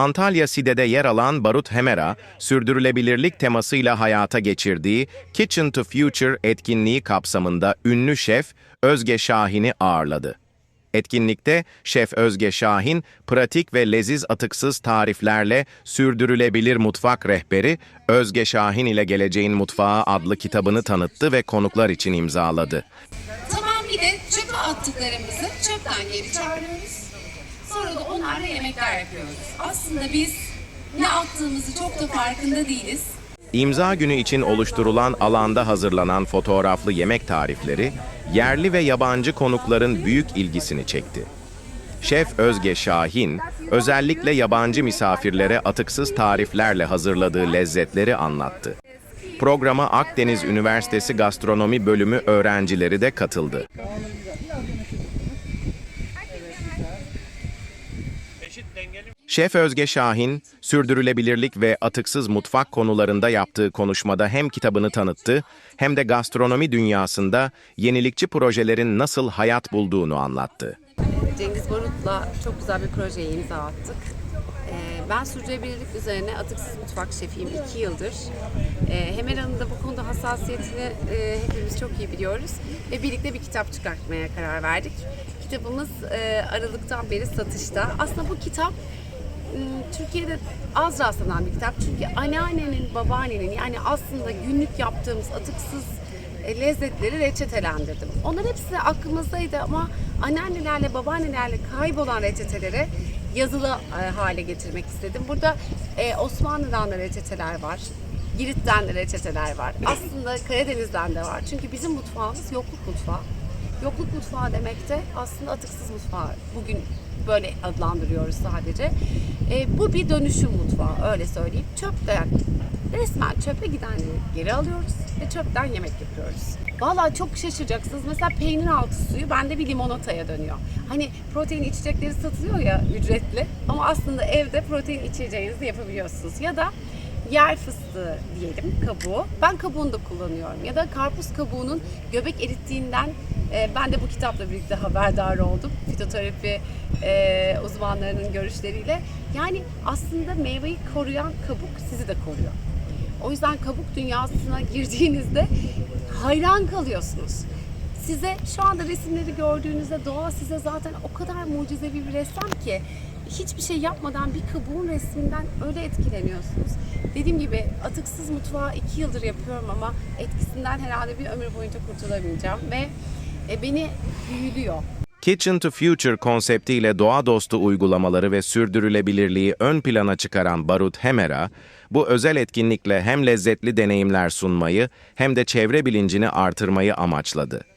Antalya Side'de yer alan Barut Hemera, sürdürülebilirlik temasıyla hayata geçirdiği Kitchen to Future etkinliği kapsamında ünlü şef Özge Şahin'i ağırladı. Etkinlikte Şef Özge Şahin, pratik ve leziz atıksız tariflerle sürdürülebilir mutfak rehberi Özge Şahin ile Geleceğin Mutfağı adlı kitabını tanıttı ve konuklar için imzaladı. Tamam bir de çöpe attıklarımızı çöpten geri çağırıyoruz. Sonra da onlarla yemekler yapıyoruz. Aslında biz ne attığımızı çok da farkında değiliz. İmza günü için oluşturulan alanda hazırlanan fotoğraflı yemek tarifleri, yerli ve yabancı konukların büyük ilgisini çekti. Şef Özge Şahin, özellikle yabancı misafirlere atıksız tariflerle hazırladığı lezzetleri anlattı. Programa Akdeniz Üniversitesi Gastronomi Bölümü öğrencileri de katıldı. Şef Özge Şahin, sürdürülebilirlik ve atıksız mutfak konularında yaptığı konuşmada hem kitabını tanıttı hem de gastronomi dünyasında yenilikçi projelerin nasıl hayat bulduğunu anlattı. Cengiz Barut'la çok güzel bir projeye imza attık. Ee, Ben sürdürülebilirlik üzerine atıksız mutfak şefiyim iki yıldır. Ee, Hemera'nın da bu konuda hassasiyetini e, hepimiz çok iyi biliyoruz. Ve birlikte bir kitap çıkartmaya karar verdik. Kitabımız e, Aralık'tan beri satışta. Aslında bu kitap Türkiye'de az rastlanan bir kitap. Çünkü anneannenin, babaannenin yani aslında günlük yaptığımız atıksız e, lezzetleri reçetelendirdim. Onlar hepsi aklımızdaydı ama anneannelerle, babaannelerle kaybolan reçeteleri yazılı e, hale getirmek istedim. Burada e, Osmanlı'dan da reçeteler var. Girit'ten de reçeteler var. Aslında Karadeniz'den de var. Çünkü bizim mutfağımız yokluk mutfağı. Yokluk mutfağı demek de aslında atıksız mutfağı. Bugün böyle adlandırıyoruz sadece. E, bu bir dönüşüm mutfağı öyle söyleyeyim. Çöpten resmen çöpe gidenleri geri alıyoruz ve çöpten yemek yapıyoruz. Vallahi çok şaşıracaksınız. Mesela peynir altı suyu bende bir limonataya dönüyor. Hani protein içecekleri satılıyor ya ücretli ama aslında evde protein içeceğinizi yapabiliyorsunuz. Ya da yer fıstığı diyelim kabuğu. Ben kabuğunu da kullanıyorum. Ya da karpuz kabuğunun göbek erittiğinden e, ben de bu kitapla birlikte haberdar oldum. Fitoterapi e, uzmanlarının görüşleriyle. Yani aslında meyveyi koruyan kabuk sizi de koruyor. O yüzden kabuk dünyasına girdiğinizde hayran kalıyorsunuz. Size şu anda resimleri gördüğünüzde doğa size zaten o kadar mucizevi bir ressam ki hiçbir şey yapmadan bir kabuğun resminden öyle etkileniyorsunuz. Dediğim gibi atıksız mutfağı iki yıldır yapıyorum ama etkisinden herhalde bir ömür boyunca kurtulamayacağım ve e, beni büyülüyor. Kitchen to Future konseptiyle doğa dostu uygulamaları ve sürdürülebilirliği ön plana çıkaran Barut Hemera, bu özel etkinlikle hem lezzetli deneyimler sunmayı hem de çevre bilincini artırmayı amaçladı.